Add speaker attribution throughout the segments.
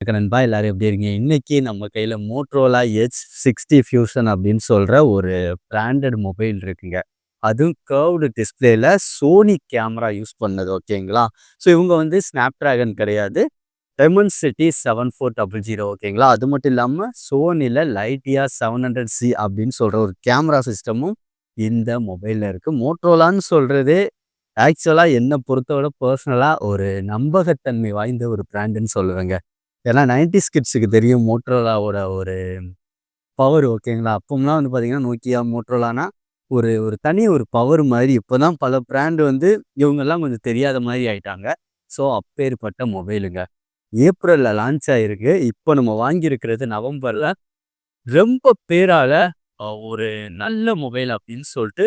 Speaker 1: வணக்கம் நண்பா எல்லாரும் எப்படி இருக்கீங்க? இன்னைக்கு நம்ம கையில் மோட்ரோலா எச் சிக்ஸ்டி ஃபியூஷன் அப்படின்னு சொல்கிற ஒரு பிராண்டட் மொபைல் இருக்குங்க. அதுவும் கர்வ்டு டிஸ்பிளேல சோனி கேமரா யூஸ் பண்ணது ஓகேங்களா ஸோ இவங்க வந்து ஸ்னாப் ட்ராகன் கிடையாது city seven four double zero ஓகேங்களா அது மட்டும் இல்லாமல் சோனியில் லைட்டியா செவன் ஹண்ட்ரட் சி அப்படின்னு சொல்கிற ஒரு கேமரா சிஸ்டமும் இந்த மொபைலில் இருக்குது மோட்ரோலான்னு சொல்கிறது ஆக்சுவலாக என்னை பொறுத்தவரை பர்சனலாக ஒரு நம்பகத்தன்மை வாய்ந்த ஒரு பிராண்டுன்னு சொல்லுவேங்க. ஏன்னா நைன்டி ஸ்கிட்ஸுக்கு தெரியும் மோட்ரோலாவோட ஒரு பவர் ஓகேங்களா? அப்போம்லாம் வந்து பார்த்தீங்கன்னா நோக்கியா மோட்ரோலானா ஒரு ஒரு தனி ஒரு பவர் மாதிரி. இப்போ தான் பல பிராண்டு வந்து இவங்கெல்லாம் கொஞ்சம் தெரியாத மாதிரி ஆயிட்டாங்க. ஸோ அப்பேற்பட்ட மொபைலுங்க. ஏப்ரலில் லான்ச் ஆகிருக்கு இப்போ நம்ம வாங்கியிருக்கிறது நவம்பரில். ரொம்ப பேரால் ஒரு நல்ல மொபைல் அப்படின்னு சொல்லிட்டு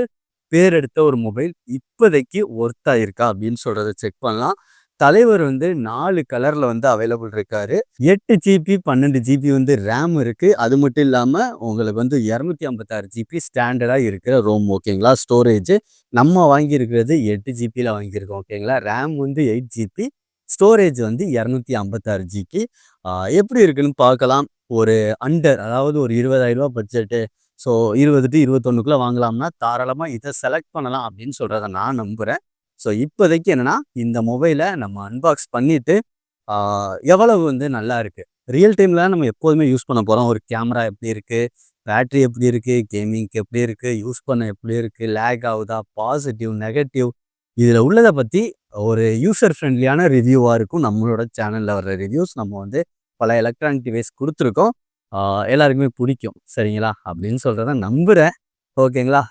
Speaker 1: பேர் எடுத்த ஒரு மொபைல் இப்போதைக்கு ஒர்த்தா இருக்கா அப்படின்னு சொல்கிறத செக் பண்ணலாம். தலைவர் வந்து நாலு கலரில் வந்து அவைலபிள் இருக்காரு. எட்டு ஜிபி பன்னெண்டு ஜிபி வந்து ரேம் இருக்குது அது மட்டும் இல்லாமல் உங்களுக்கு வந்து இரநூத்தி ஐம்பத்தாறு ஜிபி ஸ்டாண்டர்டாக இருக்கிற ரோம் ஓகேங்களா ஸ்டோரேஜ் நம்ம வாங்கியிருக்கிறது எட்டு ஜிபியில் வாங்கியிருக்கோம் ஓகேங்களா ரேம் வந்து எயிட் ஜிபி ஸ்டோரேஜ் வந்து இரநூத்தி ஐம்பத்தாறு ஜிபி எப்படி இருக்குன்னு பார்க்கலாம். ஒரு அண்டர் அதாவது ஒரு இருபதாயிரம் ரூபா பட்ஜெட்டு ஸோ இருபது டு இருபத்தொன்னுக்குள்ளே வாங்கலாம்னா தாராளமாக இதை செலக்ட் பண்ணலாம் அப்படின்னு சொல்கிறத நான் நம்புகிறேன் ஸோ இப்போதைக்கு என்னென்னா இந்த மொபைலை நம்ம அன்பாக்ஸ் பண்ணிவிட்டு எவ்வளவு வந்து நல்லா இருக்குது ரியல் டைமில் நம்ம எப்போதுமே யூஸ் பண்ண போகிறோம் ஒரு கேமரா எப்படி இருக்குது பேட்ரி எப்படி இருக்குது கேமிங்க்கு எப்படி இருக்குது யூஸ் பண்ண எப்படி இருக்குது லேக் ஆகுதா? பாசிட்டிவ் நெகட்டிவ் இதில் உள்ளதை பற்றி ஒரு யூசர் ஃப்ரெண்ட்லியான ரிவ்யூவாக இருக்கும். நம்மளோட சேனலில் வர்ற ரிவ்யூஸ் நம்ம வந்து பல எலக்ட்ரானிக் டிவைஸ் கொடுத்துருக்கோம். எல்லாருக்குமே பிடிக்கும். சரிங்களா? அப்படின்னு சொல்கிறத நம்புகிறேன் ஓகேங்களா?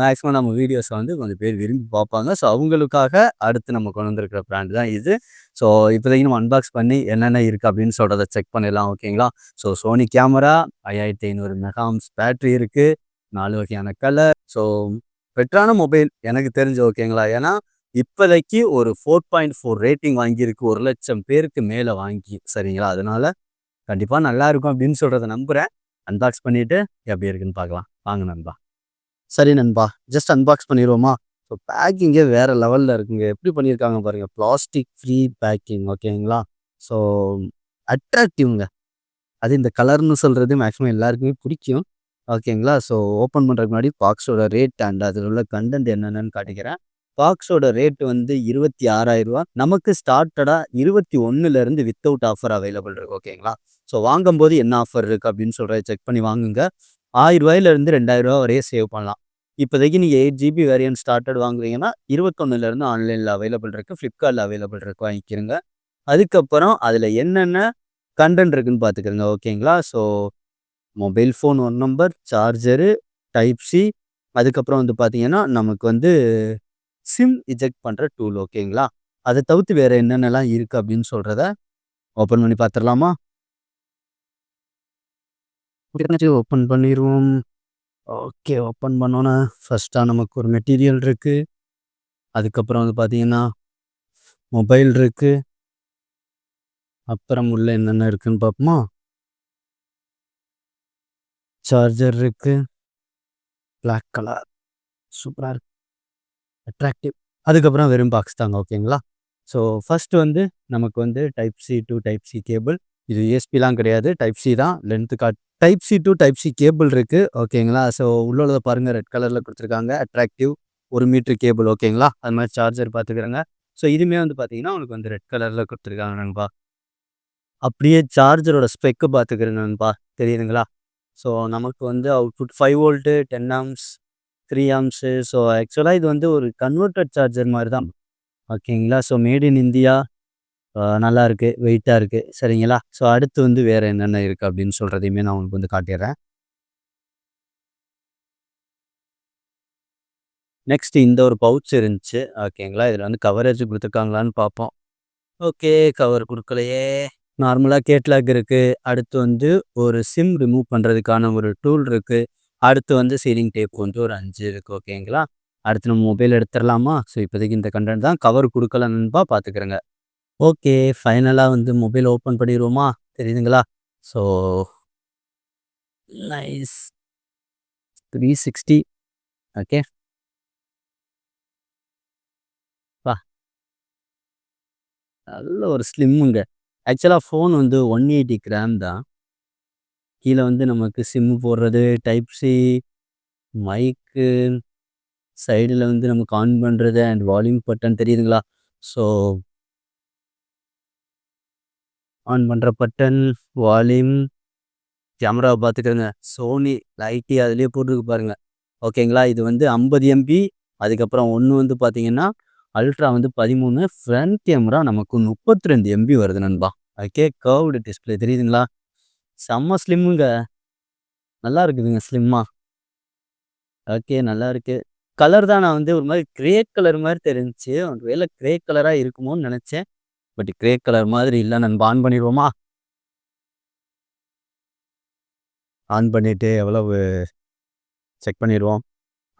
Speaker 1: மேக்ஸிமம் நம்ம வீடியோஸை வந்து கொஞ்சம் பேர் விரும்பி பார்ப்பாங்க. ஸோ அவங்களுக்காக அடுத்து நம்ம கொண்டு வந்திருக்கிற ப்ராண்ட் தான் இது. ஸோ இப்போதைக்கு நம்ம அன்பாக்ஸ் பண்ணி என்னென்ன இருக்குது அப்படின்னு சொல்கிறத செக் பண்ணிடலாம் ஓகேங்களா ஸோ சோனி கேமரா ஐயாயிரத்தி ஐநூறு மெகாம்ஸ் பேட்ரி இருக்குது நாலு வகையான கலர் ஸோ பெட்டரான மொபைல் எனக்கு தெரிஞ்ச ஓகேங்களா ஏன்னா இப்போதைக்கு ஒரு ஃபோர் பாயிண்ட் ஃபோர் ரேட்டிங் வாங்கியிருக்கு. ஒரு லட்சம் பேருக்கு மேலே வாங்கி சரிங்களா? அதனால கண்டிப்பாக நல்லா இருக்கும் அப்படின்னு சொல்கிறத நம்புகிறேன் அன்பாக்ஸ் பண்ணிவிட்டு எப்படி இருக்குன்னு பார்க்கலாம். வாங்க நண்பா. சரி நண்பா ஜஸ்ட் அன்பாக்ஸ் பண்ணிடுவோமா ஸோ பேக்கிங்கே வேறு லெவலில் இருக்குங்க. எப்படி பண்ணியிருக்காங்க பாருங்கள் பிளாஸ்டிக் ஃப்ரீ பேக்கிங் ஓகேங்களா ஸோ அட்ராக்டிவ்ங்க அது இந்த கலர்னு சொல்கிறது மேக்ஸிமம் எல்லாருக்குமே பிடிக்கும். ஓகேங்களா ஸோ ஓப்பன் பண்ணுறதுக்கு முன்னாடி பாக்ஸோட ரேட் அண்ட் அதில் உள்ள கண்டென்ட் என்னென்னு காட்டிக்கிறேன். பாக்ஸோட ரேட் வந்து இருபத்தி ஆறாயிரம் ரூபா நமக்கு ஸ்டார்டடாக இருபத்தி ஒன்றுலேருந்து வித்தவுட் ஆஃபர் அவைலபிள் இருக்குது ஓகேங்களா ஸோ வாங்கும்போது என்ன ஆஃபர் இருக்குது அப்படின்னு சொல்கிறத செக் பண்ணி வாங்குங்க. ஆயிரம் ரூபாயிலேருந்து ரெண்டாயிரம் ரூபா வரையே சேவ் பண்ணலாம். இப்போதைக்கு நீங்கள் எயிட் ஜிபி வேரியன்ட் ஸ்டார்டட் வாங்குறீங்கன்னா இருபத்தொன்னுலேருந்து ஆன்லைனில் அவைலபிள் இருக்குது ஃப்ளிப்கார்ட்டில் அவைலபிள் இருக்குது வாங்கிக்கிறங்க. அதுக்கப்புறம் அதில் என்னென்ன கண்டென்ட் இருக்குன்னு பார்த்துக்கிறங்க. ஓகேங்களா? So mobile phone one number charger type C அதுக்கப்புறம் வந்து பார்த்தீங்கன்னா நமக்கு வந்து சிம் இஜெக்ட் பண்ணுற டூல் ஓகேங்களா? அதை தவிர்த்து வேறு என்னென்னலாம் இருக்குது அப்படின்னு சொல்கிறத ஓப்பன் பண்ணி பார்த்துடலாமா? ஓப்பன் பண்ணிடுவோம் ஓகே ஓப்பன் பண்ணோன்னே ஃபஸ்ட்டாக நமக்கு ஒரு மெட்டீரியல் இருக்குது அதுக்கப்புறம் வந்து பார்த்தீங்கன்னா மொபைல் இருக்குது அப்புறம் உள்ள என்னென்ன இருக்குதுன்னு பார்ப்போமா சார்ஜர் இருக்குது பிளாக் கலர் சூப்பராக இருக்கு. அட்ராக்டிவ் அதுக்கப்புறம் வெறும் பாக்ஸ் தாங்க ஓகேங்களா ஸோ ஃபஸ்ட்டு வந்து நமக்கு வந்து type C to type C cable இது யூஎஸ்பிலாம் கிடையாது. டைப் சி தான். Length got type C to type C cable இருக்குது ஓகேங்களா ஸோ உள்ளதை பாருங்கள் ரெட் கலரில் கொடுத்துருக்காங்க. அட்ராக்டிவ் ஒரு மீட்ரு கேபிள் ஓகேங்களா அது மாதிரி சார்ஜர் பார்த்துக்கிறாங்க. ஸோ இதுவுமே வந்து பார்த்தீங்கன்னா உங்களுக்கு வந்து ரெட் கலரில் கொடுத்துருக்காங்க நண்பா. அப்படியே சார்ஜரோட ஸ்பெக்கு பார்த்துக்கிறேன் நண்பா. தெரியுதுங்களா? ஸோ நமக்கு வந்து output five volt ten amps three amps so ஆக்சுவலாக இது வந்து ஒரு கன்வெர்ட்டட் சார்ஜர் மாதிரி தான். ஓகேங்களா ஸோ மேட் இன் இந்தியா நல்லா இருக்குது வெயிட்டாக இருக்குது சரிங்களா? ஸோ அடுத்து வந்து வேறு என்னென்ன இருக்குது அப்படின்னு சொல்கிறதையுமே நான் உங்களுக்கு வந்து காட்டிடுறேன் நெக்ஸ்ட் இந்த ஒரு பவுச் இருந்துச்சு. ஓகேங்களா இதில் வந்து கவரேஜ் கொடுத்துருக்காங்களான்னு பார்ப்போம். ஓகே கவர் கொடுக்கலையே. நார்மலாக கேட்லாக் இருக்குது அடுத்து வந்து ஒரு சிம் ரிமூவ் பண்ணுறதுக்கான ஒரு டூல் இருக்குது அடுத்து வந்து சீலிங் டேப் வந்து ஒரு அஞ்சு இருக்குது ஓகேங்களா அடுத்து நம்ம மொபைல் எடுத்துடலாமா? ஸோ இப்போதைக்கு இந்த கண்டென்ட் தான். கவர் கொடுக்கலன்னுபா பார்த்துக்கிறேங்க. ஓகே ஃபைனலாக வந்து மொபைல் ஓப்பன் பண்ணிடுவோமா தெரியுதுங்களா? So nice. Three sixty. Okay. வா. நல்ல ஒரு ஸ்லிம்முங்க. ஆக்சுவலாக ஃபோன் வந்து 180 கிராம் தான். கீழே வந்து நமக்கு சிம்மு போடுறது, டைப் சி, மைக்கு, சைடில் வந்து நமக்கு ஆன் பண்ணுறது அண்ட் வால்யூம் பட்டன் தெரியுதுங்களா? ஸோ ஆன் பண்ணுற பட்டன், வால்யூம், கேமராவை பார்த்துக்கங்க. சோனி லைட்டி அதுலேயே போட்டிருக்கு பாருங்கள் ஓகேங்களா? இது வந்து 50 எம்பி அதுக்கப்புறம் ஒன்று வந்து பார்த்தீங்கன்னா, அல்ட்ரா வந்து 13 ஃப்ரண்ட் கேமரா நமக்கு 32 எம்பி வருது நண்பா. ஓகே கர்வ்டு டிஸ்ப்ளே தெரியுதுங்களா? செம்ம ஸ்லிம்முங்க. நல்லா இருக்குதுங்க ஸ்லிம்மா. ஓகே நல்லா இருக்குது கலர் தான் நான் வந்து ஒரு மாதிரி கிரே கலர் மாரி தெரிஞ்சுச்சு. வேலை கிரே கலராக இருக்குமோன்னு நினச்சேன் பட் கிரே கலர் மாதிரி இல்லை நண்பா. ஆன் பண்ணிடுவோமா ஆன் பண்ணிட்டு எவ்வளவு செக் பண்ணிடுவோம்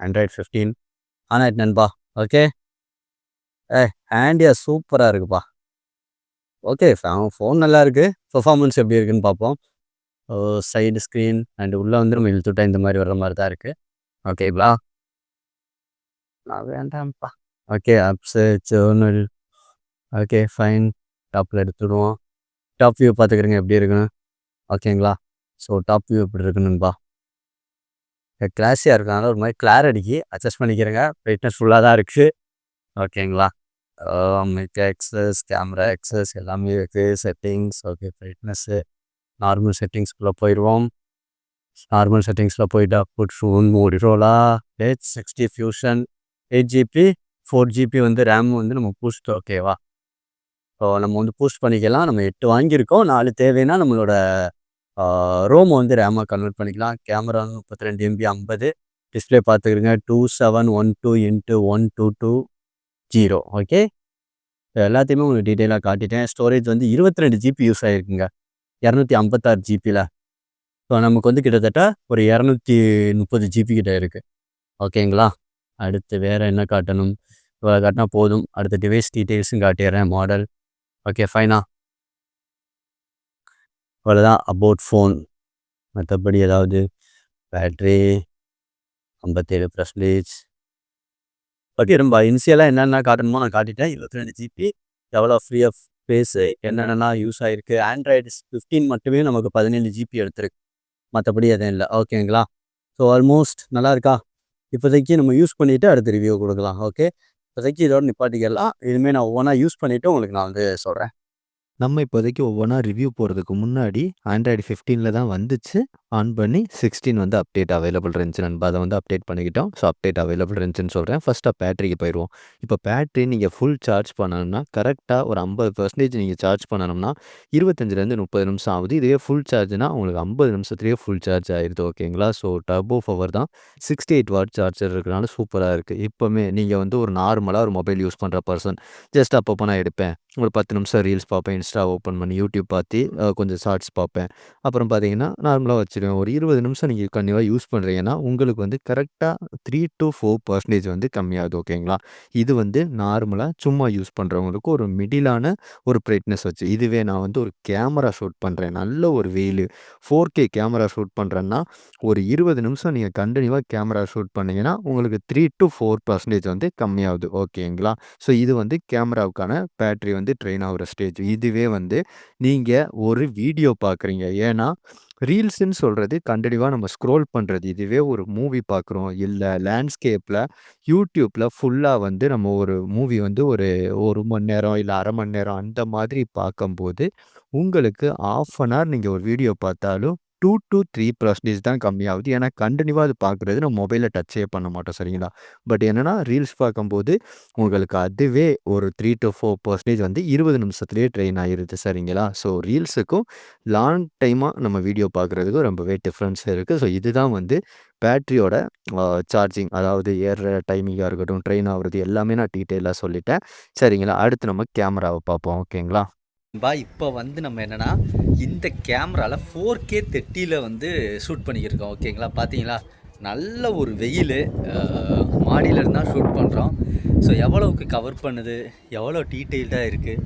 Speaker 1: ஆண்ட்ராய்ட் ஃபிஃப்டீன் ஆன் ஆயிட்டு நண்பா. ஓகே. ஏ ஹேண்டியா சூப்பராக இருக்குப்பா. ஓகே ஃபோன் நல்லா இருக்குது பெர்ஃபார்மன்ஸ் எப்படி இருக்குன்னு பார்ப்போம். ஓ சைடு ஸ்க்ரீன் அண்ட் உள்ளே வந்து நம்ம இழுத்துட்டா இந்த மாதிரி வர்ற மாதிரி தான் இருக்குது ஓகேங்களா? நான் வேண்டாம்ப்பா. Okay apps, journal okay fine. டாப்பில் எடுத்துடுவோம். டாப் வியூ பார்த்துக்கிறேங்க எப்படி இருக்குன்னு. ஓகேங்களா? ஸோ டாப் வியூ இப்படி இருக்கு கிளாஸியாக இருக்கனால ஒரு மாதிரி கிளாரிட்டிக்கு அட்ஜஸ்ட் பண்ணிக்கிறேங்க. பிரைட்னஸ் ஃபுல்லாக தான் இருக்குது ஓகேங்களா? மிக்க எக்ஸஸ் கேமரா எக்ஸஸ் எல்லாமே இருக்குது செட்டிங்ஸ் ஓகே பிரைட்னஸ்ஸு, நார்மல் செட்டிங்ஸ்குள்ளே போயிடுவோம் நார்மல் செட்டிங்ஸில் போயிட்டா but phone Motorola edge 60 fusion eight GB, four GB வந்து ரேம் வந்து நம்ம பூஸ்ட் ஓகேவா? ஸோ நம்ம வந்து பூஸ்ட் பண்ணிக்கலாம். நம்ம எட்டு வாங்கியிருக்கோம். நாலு தேவைன்னா நம்மளோட ரோம் வந்து ரேமாக கன்வெர்ட் பண்ணிக்கலாம். கேமரா வந்து 32 எம்பி 50 டிஸ்ப்ளே பார்த்துக்கிறங்க 2712x1220 ஓகே. எல்லாத்தையுமே உங்களுக்கு டீட்டெயிலாக காட்டிட்டேன். ஸ்டோரேஜ் வந்து 22 ஜிபி யூஸ் ஆகிருக்குங்க இரநூத்தி ஐம்பத்தாறு ஜிபியில் ஸோ நமக்கு வந்து கிட்டத்தட்ட ஒரு 230 ஜிபி கிட்ட இருக்குது ஓகேங்களா? அடுத்து வேறு என்ன காட்டணும்? இவ்வளோ காட்டினா போதும். அடுத்த டிவைஸ் டீட்டெயில்ஸும் காட்டிடுறேன் மாடல். ஓகே ஃபைனா? அவ்வளோதான் அபவுட் ஃபோன். மற்றபடி ஏதாவது பேட்ரி ஐம்பத்தேழு ப்ரெஷ்லேஜ் ஓகே ரொம்ப இனிஷியலா என்னென்ன காட்டணுமோ நான் காட்டிட்டேன். 22 ஜிபி எவ்வளோ ஃப்ரீ ஆஃப் ஸ்பேஸ் என்னென்னலாம் யூஸ் ஆகிருக்கு ஆண்ட்ராய்டு 15 மட்டுமே நமக்கு 17 ஜிபி எடுத்திருக்கு. மற்றபடி எதுவும் இல்லை ஓகேங்களா? ஸோ ஆல்மோஸ்ட் நல்லா இருக்கா? இப்போதைக்கு நம்ம யூஸ் பண்ணிவிட்டு அடுத்த ரிவ்யூ கொடுக்கலாம் ஓகே. இப்போதைக்கு இதோட நிப்பாட்டிக்கலாம். இனிமே நான் ஒவ்வொன்றா யூஸ் பண்ணிட்டு உங்களுக்கு நான் வந்து சொல்கிறேன்
Speaker 2: நம்ம இப்போதைக்கு ஒவ்வொன்றா ரிவ்யூ போகிறதுக்கு முன்னாடி ஆண்ட்ராய்டு 15ல தான் வந்துச்சு. ஆன் பண்ணி 16 வந்து அப்டேட் அவைலபிள் இருந்துச்சு நண்பா. அதை வந்து அப்டேட் பண்ணிக்கிட்டோம். ஸோ அப்டேட் அவைலபிள் இருந்துச்சுன்னு சொல்கிறேன் ஃபஸ்ட்டாக பேட்டரிக்கு போயிடுவோம் இப்போ பேட்டரி நீங்கள் ஃபுல் சார்ஜ் பண்ணணும்னா கரெக்டாக ஒரு ஐம்பது பர்சன்டேஜ் நீங்கள் சார்ஜ் பண்ணணும்னா 25லேருந்து 30 நிமிஷம் ஆகுது. இதுவே ஃபுல் சார்ஜ்னா உங்களுக்கு ஐம்பது நிமிஷத்துலேயே ஃபுல் சார்ஜ் ஆயிடுது ஓகேங்களா? ஸோ டர்போ பவர் தான் 68 வாட் சார்ஜர் இருக்கனால சூப்பராக இருக்குது இப்போவுமே நீங்கள் வந்து ஒரு நார்மலாக ஒரு மொபைல் யூஸ் பண்ணுற பர்சன். ஜஸ்ட் அப்பப்போ நான் எடுப்பேன். ஒரு 10 நிமிஷம் ரீல்ஸ் பார்ப்பேன். இன்ஸ்டா ஓப்பன் பண்ணி யூடியூப் பார்த்து கொஞ்சம் ஷார்ட்ஸ் பார்ப்பேன். அப்புறம் பார்த்தீங்கன்னா, நார்மலாக வச்சுருவேன். ஒரு 20 நிமிஷம் நீங்கள் கண்டிப்பாக யூஸ் பண்ணுறீங்கன்னா உங்களுக்கு வந்து கரெக்டாக த்ரீ டு ஃபோர் பர்சன்டேஜ் வந்து கம்மியாகுது. ஓகேங்களா? இது வந்து நார்மலாக சும்மா யூஸ் பண்ணுறவங்களுக்கு ஒரு மிடிலான ஒரு பிரைட்னஸ் வச்சு. இதுவே நான் வந்து ஒரு கேமரா ஷூட் பண்ணுறேன் நல்ல ஒரு வெயிலு 4கே கேமரா ஷூட் பண்ணுறேன்னா ஒரு 20 நிமிஷம் நீங்கள் கண்டினியூவாக கேமரா ஷூட் பண்ணிங்கன்னா உங்களுக்கு 3-4% வந்து கம்மியாகுது. ஓகேங்களா? ஸோ இது வந்து கேமராவுக்கான பேட்டரி வந்து வந்து ட்ரெயின் ஆகிற ஸ்டேஜ். இதுவே வந்து நீங்கள் ஒரு வீடியோ பார்க்குறீங்க. ஏன்னா, ரீல்ஸுன்னு சொல்கிறது கண்டினியூவாக நம்ம ஸ்க்ரோல் பண்ணுறது இதுவே ஒரு மூவி பார்க்குறோம். இல்லை லேண்ட்ஸ்கேப்பில் யூடியூப்பில் ஃபுல்லாக வந்து நம்ம ஒரு மூவி வந்து ஒரு ஒரு மணி நேரம், இல்லை அரை மணி நேரம் அந்த மாதிரி பார்க்கும்போது, உங்களுக்கு 1/2 அன் ஹவர் நீங்கள் ஒரு வீடியோ பார்த்தாலும் 2-3% தான் கம்மியாகுது. ஏன்னா கண்டினியூவாக அது பார்க்குறது நம்ம மொபைலில் டச்சே பண்ண மாட்டோம். சரிங்களா? பட் என்னென்னா ரீல்ஸ் பார்க்கும்போது உங்களுக்கு அதுவே ஒரு 3-4% வந்து இருபது நிமிஷத்துலேயே ட்ரெயின் ஆகிருது சரிங்களா? ஸோ ரீல்ஸுக்கும் லாங் டைமாக நம்ம வீடியோ பார்க்குறதுக்கும் ரொம்பவே டிஃப்ரென்ஸ் இருக்குது ஸோ இதுதான் வந்து பேட்டரியோட சார்ஜிங் அதாவது ஏறுற டைமிங்காக இருக்கட்டும், ட்ரெயின் ஆகுறது எல்லாமே நான் டீட்டெயிலாக சொல்லிட்டேன். சரிங்களா? அடுத்து நம்ம கேமராவை பார்ப்போம். ஓகேங்களா?
Speaker 3: நண்பா இப்போ வந்து நம்ம என்னன்னா இந்த கேமராவில ஃபோர் கே தெட்டியில் வந்து ஷூட் பண்ணிக்கிருக்கோம் ஓகேங்களா? பார்த்தீங்களா நல்ல ஒரு வெயில் மாடியில் இருந்தால் தான் ஷூட் பண்ணுறோம் ஸோ எவ்வளோவுக்கு கவர் பண்ணுது? எவ்வளோ டீட்டெயில்டாக இருக்குது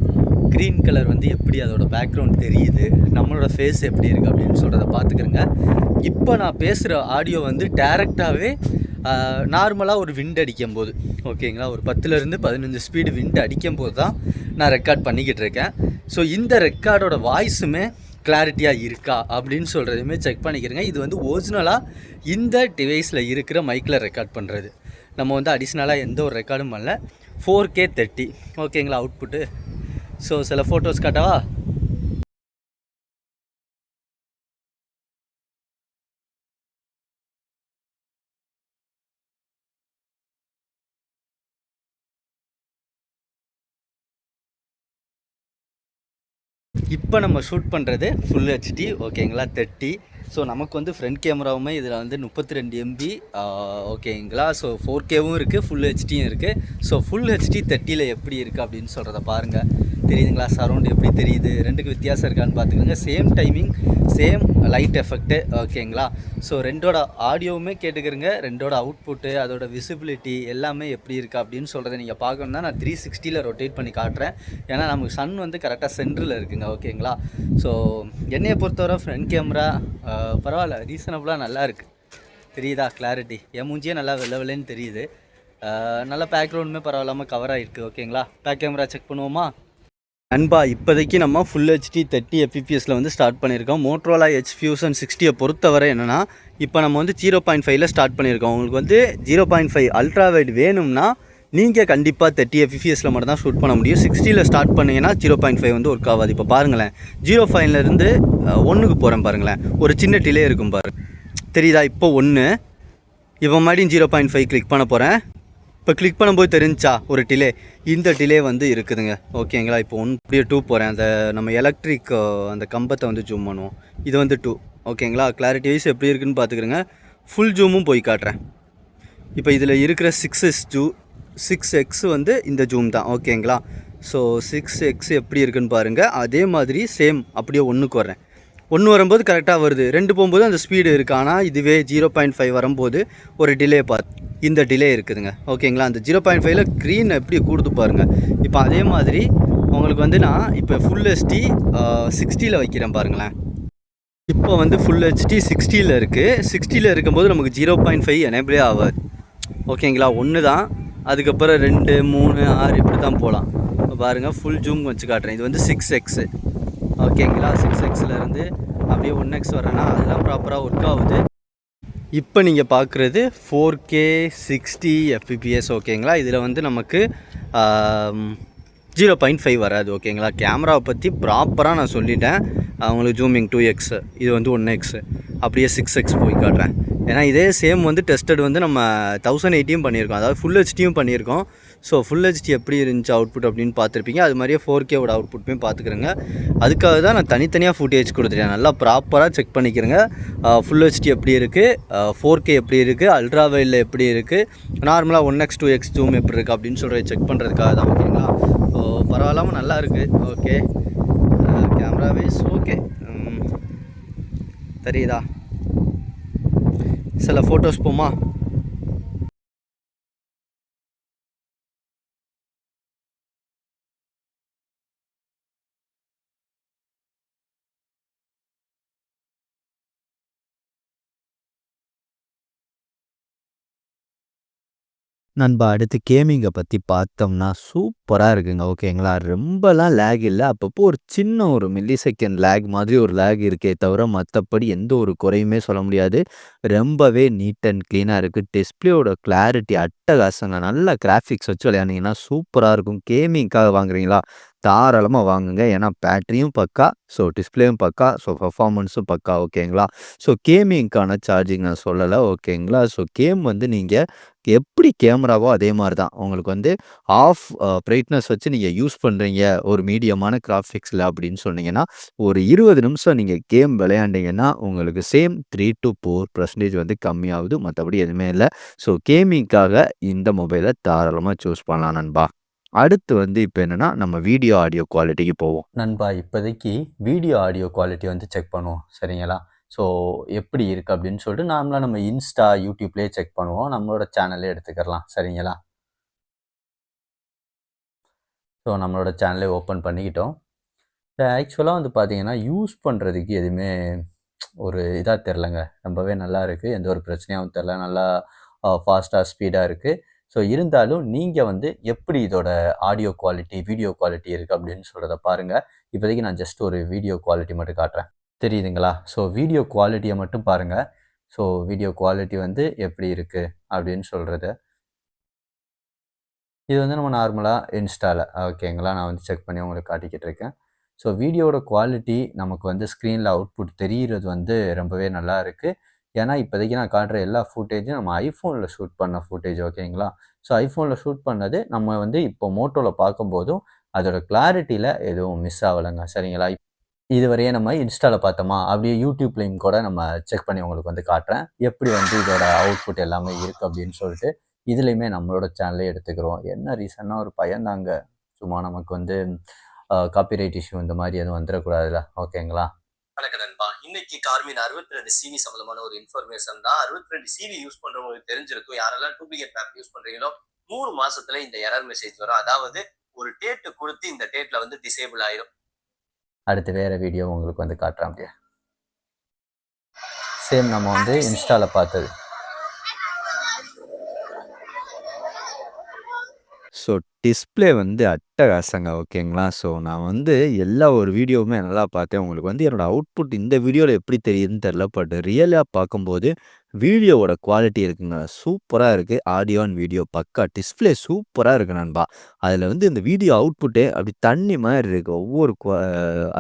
Speaker 3: க்ரீன் கலர் வந்து எப்படி அதோட பேக்ரவுண்ட் தெரியுது? நம்மளோட ஃபேஸ் எப்படி இருக்குது அப்படின்னு சொல்கிறத பார்த்துக்கிறேங்க இப்போ நான் பேசுகிற ஆடியோ வந்து டேரெக்டாகவே நார்மலாக ஒரு விண்ட் அடிக்கும் போது ஓகேங்களா? ஒரு பத்துலேருந்து பதினஞ்சு ஸ்பீடு விண்ட் அடிக்கும் போது தான் நான் ரெக்கார்ட் பண்ணிக்கிட்டு இருக்கேன்.
Speaker 1: ஸோ இந்த ரெக்கார்டோட வாய்ஸுமே கிளாரிட்டியாக இருக்கா அப்படின்னு சொல்கிறதையுமே செக் பண்ணிக்கிறேங்க. இது வந்து ஒரிஜினலாக இந்த டிவைஸில் இருக்கிற மைக்கில் ரெக்கார்ட் பண்ணுறது நம்ம வந்து அடிஷ்னலாக எந்த ஒரு ரெக்கார்டும் பண்ணல. ஃபோர் கே தேர்ட்டி ஓகேங்களா அவுட்புட்டு ஸோ சில ஃபோட்டோஸ் காட்டவா? இப்போ நம்ம ஷூட் பண்ணுறது ஃபுல் ஹெச்டி ஓகேங்களா தேர்ட்டி ஸோ நமக்கு வந்து ஃப்ரண்ட் கேமராவுமே இதில் வந்து முப்பத்தி ரெண்டு எம்பி ஓகேங்களா ஸோ ஃபோர் கேவும் இருக்குது ஃபுல் ஹெச்டியும் இருக்குது ஸோ ஃபுல் ஹெச்டி தேர்ட்டியில் எப்படி இருக்குது அப்படின்னு சொல்கிறத பாருங்கள் தெரியுதுங்களா? சரௌண்ட் எப்படி தெரியுது? ரெண்டுக்கு வித்தியாசம் இருக்கான்னு பார்த்துக்கோங்க. Same timing same light effect ஓகேங்களா ஸோ ரெண்டோட ஆடியோவுமே கேட்டுக்கிறங்க. ரெண்டோட அவுட்புட்டு அதோட விசிபிலிட்டி எல்லாமே எப்படி இருக்குது அப்படின்னு சொல்கிறத நீங்கள் பார்க்கணுன்னா நான் த்ரீ சிக்ஸ்டியில் ரொட்டேட் பண்ணி காட்டுறேன். ஏன்னா நமக்கு சன் வந்து கரெக்டாக சென்டரில் இருக்குங்க ஓகேங்களா ஸோ என்னையை பொறுத்தவரை ஃப்ரண்ட் கேமரா பரவாயில்ல ரீசனபுளாக நல்லா இருக்குது தெரியுதா? கிளாரிட்டி என் மூஞ்சியே நல்லா வெள்ளை வெள்ளைன்னு தெரியுது. நல்லா நல்ல பேக்ரவுண்டுமே பரவாயில்லாமல் கவர் ஆகிருக்கு ஓகேங்களா பேக் கேமரா செக் பண்ணுவோமா? நண்பா இப்போதைக்கு நம்ம ஃபுல் ஹெச்டி தேர்ட்டி எஃபிபிஎஸில் வந்து ஸ்டார்ட் பண்ணியிருக்கோம். மோட்ரோலா ஹெச் ஃபியூசன் சிக்ஸ்டியை பொறுத்தவரை என்னென்னா இப்போ நம்ம வந்து ஜீரோ பாயிண்ட் ஃபைவ்ல ஸ்டார்ட் பண்ணியிருக்கோம். உங்களுக்கு வந்து zero point five ultra wide வேணும்னா நீங்கள் கண்டிப்பாக தேர்ட்டி எஃபிபிஎஸில் மட்டும் தான் ஷூட் பண்ண முடியும். சிக்ஸ்டியில் ஸ்டார்ட் பண்ணிங்கன்னா ஜீரோ பாயிண்ட் ஃபைவ் வந்து ஒர்க் ஆகாது. இப்போ பாருங்களேன். ஜீரோ ஃபைவ்லேருந்து ஒன்றுக்கு போகிறேன் பாருங்களேன். ஒரு சின்ன டிலே இருக்கும் பாரு தெரியுதா? இப்போ ஒன்று இப்போ மறுபடியும் ஜீரோ பாயிண்ட் ஃபைவ் கிளிக் பண்ண போகிறேன் இப்போ கிளிக் பண்ணும்போது தெரிஞ்சா ஒரு டிலே இந்த டிலே வந்து இருக்குதுங்க. ஓகேங்களா இப்போ ஒன் அப்படியே டூ போகிறேன் அந்த நம்ம எலக்ட்ரிக் அந்த கம்பத்தை வந்து ஜூம் பண்ணுவோம். இது வந்து டூ ஓகேங்களா கிளாரிட்டி வைஸ் எப்படி இருக்குன்னு பார்த்துக்கிறேங்க ஃபுல் ஜூமும் போய் காட்டுறேன். இப்போ இதில் இருக்கிற சிக்ஸ் எஸ் ஜூ சிக்ஸ் எக்ஸ் வந்து இந்த ஜூம் தான். ஓகேங்களா ஸோ சிக்ஸ் எக்ஸ் எப்படி இருக்குன்னு பாருங்கள் அதே மாதிரி சேம் அப்படியே ஒன்றுக்கு வரேன் ஒன்று வரும்போது கரெக்டாக வருது. ரெண்டு போகும்போது அந்த ஸ்பீடு இருக்குது ஆனால் இதுவே ஜீரோ பாயிண்ட் ஃபைவ் வரும்போது ஒரு டிலே பார்த்து இந்த டிலே இருக்குதுங்க. ஓகேங்களா அந்த ஜீரோ பாயிண்ட் ஃபைவ்ல க்ரீன் எப்படி கூடுது பாருங்கள் இப்போ அதே மாதிரி உங்களுக்கு வந்து நான் இப்போ ஃபுல் ஹெச்டி சிக்ஸ்டியில் வைக்கிறேன் பாருங்களேன். இப்போ வந்து ஃபுல் ஹெச்டி சிக்ஸ்டியில் இருக்குது சிக்ஸ்டியில் இருக்கும்போது நமக்கு ஜீரோ பாயிண்ட் ஃபைவ் எனேபிளே ஆகாது ஓகேங்களா ஒன்று தான். அதுக்கப்புறம் ரெண்டு மூணு ஆறு இப்படி தான் போகலாம் பாருங்கள் ஃபுல் ஜூம் வச்சு காட்டுறேன். இது வந்து சிக்ஸ் எக்ஸு ஓகேங்களா சிக்ஸ் எக்ஸ்லேருந்து அப்படியே ஒன் எக்ஸ் வரேன்னா அதெல்லாம் ப்ராப்பராக ஒர்க் ஆகுது. இப்போ நீங்கள் பார்க்குறது ஃபோர் கே சிக்ஸ்டி எஃபிபிஎஸ் ஓகேங்களா இதில் வந்து நமக்கு ஜீரோ பாயிண்ட் ஃபைவ் வராது ஓகேங்களா கேமராவை பற்றி ப்ராப்பராக நான் சொல்லிட்டேன். அவங்களுக்கு ஜூமிங் டூ எக்ஸு இது வந்து ஒன் எக்ஸ் அப்படியே சிக்ஸ் எக்ஸ் போய் காட்டுறேன். ஏன்னா இதே சேம் வந்து டெஸ்டட் வந்து நம்ம தௌசண்ட் எயிட்டியும் பண்ணியிருக்கோம். அதாவது ஃபுல் ஹெச்டியும் பண்ணியிருக்கோம். ஸோ ஃபுல் ஹெச்டி எப்படி இருந்துச்சு அவுட்புட் அப்படின்னு பார்த்துருப்பீங்க. அது மாதிரியே ஃபோர் கேவோட அவுட்புட்டுமே பார்த்துக்கிறேங்க. அதுக்காக தான் நான் தனித்தனியாக ஃபுட்டேஜ் கொடுத்துட்டேன். நல்லா ப்ராப்பராக செக் பண்ணிக்கிறேங்க. ஃபுல் ஹெச்டி எப்படி இருக்குது ஃபோர் கே எப்படி இருக்குது அல்ட்ரா வைடில் எப்படி இருக்குது நார்மலாக one x two x zoom எப்படி இருக்குது அப்படின்னு சொல்கிற செக் பண்ணுறதுக்காக தான் ஓகேங்களா ஸோ பரவாயில்லாமல் நல்லா இருக்குது ஓகே கேமரா வைஸ் ஓகே தெரியுதா? சில ஃபோட்டோஸ் போமா?
Speaker 2: நண்பா அடுத்து கேமிங்கை பற்றி பார்த்தோம்னா சூப்பராக இருக்குங்க. ஓகேங்களா? ரொம்பலாம் லேக் இல்லை. அப்பப்போ ஒரு சின்ன ஒரு மில்லி செகண்ட் லேக் மாதிரி ஒரு லேக் இருக்கே தவிர மற்றபடி எந்த ஒரு குறையுமே சொல்ல முடியாது. ரொம்பவே நீட் அண்ட் க்ளீனாக இருக்குது டிஸ்பிளேயோட கிளாரிட்டி அட்டகாசங்க நல்ல கிராஃபிக்ஸ் வச்சு விளையாண்டிங்கன்னா சூப்பராக இருக்கும். கேமிங்க்காக வாங்குறீங்களா? தாராளமாக வாங்குங்க. ஏன்னா பேட்டரியும் பக்கா ஸோ டிஸ்பிளேயும் பக்கா ஸோ பர்ஃபார்மன்ஸும் பக்கா ஓகேங்களா? ஸோ கேமிங்க்கான சார்ஜிங் நான் சொல்லலை ஓகேங்களா? ஸோ கேம் வந்து நீங்கள் எப்படி கேமராவோ அதே மாதிரி தான் உங்களுக்கு வந்து ஆஃப் பிரைட்னஸ் வச்சு நீங்கள் யூஸ் பண்ணுறீங்க ஒரு மீடியமான கிராஃபிக்ஸில் அப்படின்னு சொன்னீங்கன்னா ஒரு இருபது நிமிஷம் நீங்கள் கேம் விளையாண்டிங்கன்னா உங்களுக்கு same three to four percentage வந்து கம்மியாகுது. மற்றபடி எதுவுமே இல்லை. ஸோ கேமிங்க்காக இந்த மொபைலை தாராளமாக சூஸ் பண்ணலாம் நண்பா. அடுத்து வந்து இப்போ என்னென்னா நம்ம வீடியோ ஆடியோ குவாலிட்டிக்கு போவோம்.
Speaker 1: நண்பா இப்போதைக்கு வீடியோ ஆடியோ குவாலிட்டி வந்து செக் பண்ணுவோம். சரிங்களா? ஸோ எப்படி இருக்குது அப்படின்னு சொல்லிட்டு நார்மலாக நம்ம இன்ஸ்டா யூடியூப்லேயே செக் பண்ணுவோம். நம்மளோட சேனலே எடுத்துக்கலாம். சரிங்களா? ஸோ நம்மளோட சேனலே ஓப்பன் பண்ணிக்கிட்டோம். ஆக்சுவலாக வந்து பார்த்தீங்கன்னா யூஸ் பண்ணுறதுக்கு எதுவுமே ஒரு இதாக தெரிலங்க ரொம்பவே நல்லா இருக்குது எந்த ஒரு பிரச்சனையாகவும் தெரில நல்லா ஃபாஸ்ட்டாக ஸ்பீடாக இருக்குது ஸோ இருந்தாலும் நீங்கள் வந்து எப்படி இதோட ஆடியோ குவாலிட்டி வீடியோ குவாலிட்டி இருக்குது அப்படின்னு சொல்கிறத பாருங்கள் இப்போதைக்கு நான் ஜஸ்ட் ஒரு வீடியோ குவாலிட்டி மட்டும் காட்டுறேன். தெரியுதுங்களா? ஸோ வீடியோ குவாலிட்டியை மட்டும் பாருங்கள் ஸோ வீடியோ குவாலிட்டி வந்து எப்படி இருக்குது அப்படின்னு சொல்கிறது இது வந்து நம்ம நார்மலாக இன்ஸ்டாவில் ஓகேங்களா? நான் வந்து செக் பண்ணி உங்களுக்கு காட்டிக்கிட்டு இருக்கேன். ஸோ வீடியோட குவாலிட்டி நமக்கு வந்து ஸ்க்ரீனில் அவுட்புட் தெரிகிறது வந்து ரொம்பவே நல்லா இருக்குது ஏன்னா இப்போதைக்கு நான் காட்டுற எல்லா ஃபுட்டேஜும் நம்ம ஐஃபோனில் ஷூட் பண்ண ஃபுட்டேஜ் ஓகேங்களா ஸோ ஐஃபோனில் ஷூட் பண்ணது நம்ம வந்து இப்போ மோட்டோவில் பார்க்கும்போதும் அதோட கிளாரிட்டியில் எதுவும் மிஸ் ஆகலைங்க. சரிங்களா? இதுவரையே நம்ம இன்ஸ்டாவில் பார்த்தோமா? அப்படியே யூடியூப்லேயும் கூட நம்ம செக் பண்ணி உங்களுக்கு வந்து காட்டுறேன். எப்படி வந்து இதோட அவுட்புட் எல்லாமே இருக்குது அப்படின்னு சொல்லிட்டு இதுலேயுமே நம்மளோட சேனலே எடுத்துக்கிறோம். என்ன ரீசன்னா ஒரு பயந்தாங்க சும்மா நமக்கு வந்து காப்பிரைட் இஷ்யூ இந்த மாதிரி எதுவும் வந்துடக்கூடாதுல்ல ஓகேங்களா
Speaker 4: இன்னைக்கு கார்மின் அறுபத்தி ரெண்டு சிவி சம்பந்தமான ஒரு இன்ஃபர்மேஷன் தான். அறுபத்தி ரெண்டு சிவி யூஸ் பண்றவங்களுக்கு தெரிஞ்சிருக்கும். யாரெல்லாம் டூப்ளிகேட் மேப் யூஸ் பண்றீங்களோ மூணு மாசத்துல இந்த எரர் மெசேஜ் வரும். அதாவது ஒரு டேட்டு கொடுத்து இந்த டேட்ல வந்து டிசேபிள் ஆயிரும்.
Speaker 1: அடுத்து வேறு வீடியோ உங்களுக்கு வந்து காட்டுறேன் அப்படியே. சேம் நம்ம வந்து இன்ஸ்டாவில் பார்த்தது.
Speaker 2: ஸோ டிஸ்பிளே வந்து அட்டகாசங்க ஓகேங்களா ஸோ நான் வந்து எல்லா ஒரு வீடியோவுமே நல்லா பார்த்தேன். உங்களுக்கு வந்து என்னோடய அவுட்புட் இந்த வீடியோவில் எப்படி தெரியுதுன்னு தெரில பட் ரியலாக பார்க்கும்போது வீடியோவோட குவாலிட்டி இருக்குங்க. சூப்பராக இருக்குது ஆடியோ அண்ட் வீடியோ பக்கா. டிஸ்ப்ளே சூப்பராக இருக்குது நண்பா. அதில் வந்து இந்த வீடியோ அவுட்புட்டே அப்படி தண்ணி மாதிரி இருக்குது ஒவ்வொரு குவா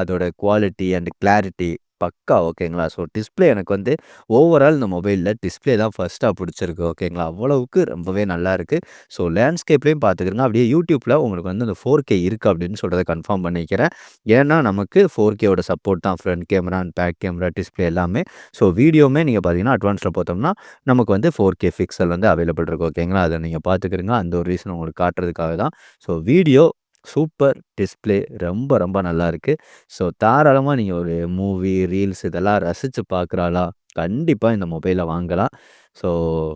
Speaker 2: அதோட குவாலிட்டி அண்ட் கிளாரிட்டி பக்கா ஓகேங்களா? ஸோ டிஸ்பிளே எனக்கு வந்து ஓவரால் இந்த மொபைலில் டிஸ்பிளே தான் ஃபஸ்ட்டாக பிடிச்சிருக்கு ஓகேங்களா? அவ்வளவுக்கு ரொம்பவே நல்லா இருக்குது ஸோ லேண்ட்ஸ்கேப்லேயும் பார்த்துக்கிறங்க. அப்படியே யூடியூப்பில் உங்களுக்கு வந்து அந்த ஃபோர் கே இருக்குது அப்படின்னு சொல்கிறத கன்ஃபார்ம் பண்ணிக்கிறேன். ஏன்னா நமக்கு ஃபோர் கேவோட சப்போர்ட் தான். Front camera and back camera display எல்லாமே. ஸோ வீடியோமே நீங்கள் பார்த்தீங்கன்னா அட்வான்ஸில் பார்த்தோம்னா நமக்கு வந்து ஃபோர் கே ஃபிக்சல் வந்து அவைலபிள் இருக்குது ஓகேங்களா? அதை நீங்கள் பார்த்துக்கிறீங்க. அந்த ஒரு ரீசன் உங்களுக்கு காட்டுறதுக்காக தான். ஸோ வீடியோ சூப்பர் டிஸ்ப்ளே ரொம்ப ரொம்ப நல்லா இருக்குது ஸோ தாராளமாக நீங்கள் ஒரு மூவி ரீல்ஸ் இதெல்லாம் ரசித்து பார்க்குறாளா கண்டிப்பாக இந்த மொபைலை வாங்கலாம். ஸோ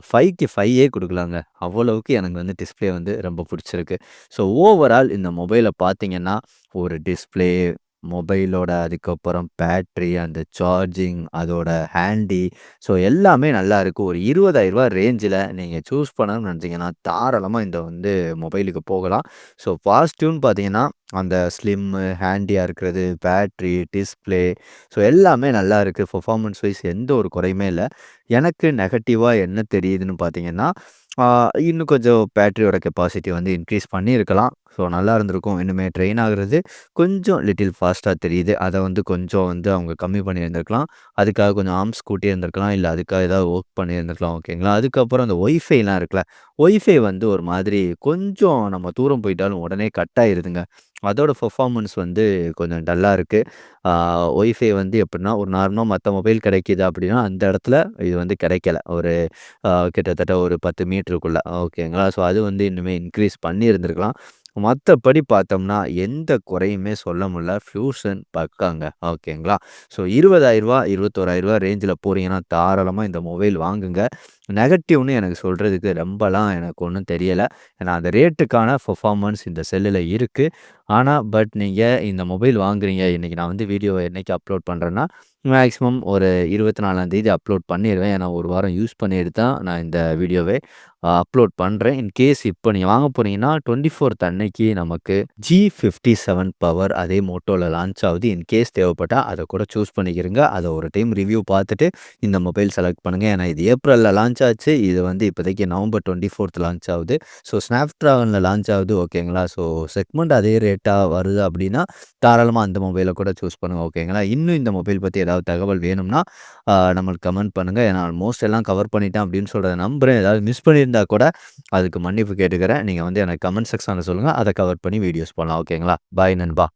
Speaker 2: ஃபைவ்க்கு ஃபைவே கொடுக்கலாங்க. அவ்வளவுக்கு எனக்கு வந்து டிஸ்பிளே வந்து ரொம்ப பிடிச்சிருக்கு. ஸோ ஓவரால் இந்த மொபைலை பார்த்தீங்கன்னா ஒரு டிஸ்பிளே மொபைலோட அதுக்கப்புறம் பேட்ரி அந்த சார்ஜிங் அதோட ஹேண்டி ஸோ எல்லாமே நல்லா இருக்குது ஒரு இருபதாயிரரூபா ரேஞ்சில் நீங்கள் சூஸ் பண்ணணும்னு நினச்சிங்கன்னா தாராளமாக இந்த வந்து மொபைலுக்கு போகலாம். ஸோ பாசிட்டிவ்னு பார்த்தீங்கன்னா அந்த ஸ்லிம்மு ஹேண்டியாக இருக்கிறது பேட்ரி டிஸ்ப்ளே ஸோ எல்லாமே நல்லா இருக்குது பர்ஃபார்மன்ஸ் வைஸ் எந்த ஒரு குறையுமே இல்லை. எனக்கு நெகட்டிவாக என்ன தெரியுதுன்னு பார்த்தீங்கன்னா இன்னும் கொஞ்சம் பேட்டரியோட கெப்பாசிட்டி வந்து இன்க்ரீஸ் பண்ணியிருக்கலாம். ஸோ நல்லா இருந்திருக்கும். இன்னுமே ட்ரெயின் ஆகுறது கொஞ்சம் லிட்டில் ஃபாஸ்ட்டாக தெரியுது. அதை வந்து கொஞ்சம் வந்து அவங்க கம்மி பண்ணியிருந்திருக்கலாம். அதுக்காக கொஞ்சம் ஆர்ம்ஸ் கூட்டி இருந்திருக்கலாம். இல்லை அதுக்காக ஏதாவது ஒர்க் பண்ணியிருந்திருக்கலாம். ஓகேங்களா? அதுக்கப்புறம் அந்த ஒய்ஃபைலாம் இருக்குல்ல ஒய்ஃபை வந்து ஒரு மாதிரி கொஞ்சம் நம்ம தூரம் போயிட்டாலும் உடனே கட் ஆயிடுதுங்க அதோட பெர்ஃபார்மன்ஸ் வந்து கொஞ்சம் டல்லாக இருக்குது ஒய்ஃபை வந்து எப்படின்னா ஒரு நார்மலாக மற்ற மொபைல் கிடைக்கிது அப்படின்னா அந்த இடத்துல இது வந்து கிடைக்கல. ஒரு கிட்டத்தட்ட ஒரு பத்து மீட்டருக்குள்ளே. ஓகேங்களா? ஸோ அது வந்து இன்னுமே இன்க்ரீஸ் பண்ணியிருந்திருக்கலாம். மற்றபடி பார்த்தோம்னா எந்த குறையுமே சொல்ல முடியல. ஃப்யூஷன் பக்காங்க ஓகேங்களா ஸோ இருபதாயிரரூபா இருபத்தோராயிரரூபா ரேஞ்சில் போகிறீங்கன்னா தாராளமாக இந்த மொபைல் வாங்குங்க. நெகட்டிவ்னு எனக்கு சொல்கிறதுக்கு ரொம்பலாம் எனக்கு ஒன்றும் தெரியலை. ஏன்னா அந்த ரேட்டுக்கான பர்ஃபார்மன்ஸ் இந்த செல்லில் இருக்குது ஆனால் பட் நீங்கள் இந்த மொபைல் வாங்குறீங்க. இன்றைக்கி நான் வந்து வீடியோ என்றைக்கு அப்லோட் பண்ணுறேன்னா மேக்ஸிமம் ஒரு இருபத்தி நாலாந்தேதி அப்லோட் பண்ணிடுவேன் ஏன்னா ஒரு வாரம் யூஸ் பண்ணிட்டு தான் நான் இந்த வீடியோவே அப்லோட் பண்ணுறேன் இன்கேஸ் இப்போ நீங்கள் வாங்க போகிறீங்கன்னா டுவெண்ட்டி ஃபோர்த் அன்னைக்கு நமக்கு ஜி ஃபிஃப்டி செவன் பவர் அதே மோட்டோவில் லான்ச் ஆகுது. இன்கேஸ் தேவைப்பட்டால் அதை கூட சூஸ் பண்ணிக்கிறங்க அதை ஒரு டைம் ரிவ்யூ பார்த்துட்டு இந்த மொபைல் செலக்ட் பண்ணுங்கள் ஏன்னா இது ஏப்ரலில் லான்ச் ஆச்சு. இது வந்து இப்போதைக்கு நவம்பர் டுவெண்ட்டி ஃபோர்த் லான்ச் ஆகுது. ஸோ ஸ்னாப் ட்ராகனில் லான்ச் ஆகுது ஓகேங்களா ஸோ செக்மெண்ட் அதே ரேட்டாக வருது அப்படின்னா தாராளமாக அந்த மொபைலை கூட சூஸ் பண்ணுங்கள் ஓகேங்களா இன்னும் இந்த மொபைல் பற்றி ஏதாவது தகவல் வேணும்னா நம்மளுக்கு கமெண்ட் பண்ணுங்கள் ஏன்னா ஆல்மோஸ்ட் எல்லாம் கவர் பண்ணிட்டேன் அப்படின்னு சொல்கிறத நம்புகிறேன் ஏதாவது மிஸ் இருந்தால் கூட அதுக்கு மன்னிப்பு கேட்டுக்கிறேன். நீங்கள் வந்து எனக்கு கமெண்ட் செக்ஷனில் சொல்லுங்கள் அதை கவர் பண்ணி வீடியோஸ் பண்ணலாம். ஓகேங்களா பாய் நண்பா.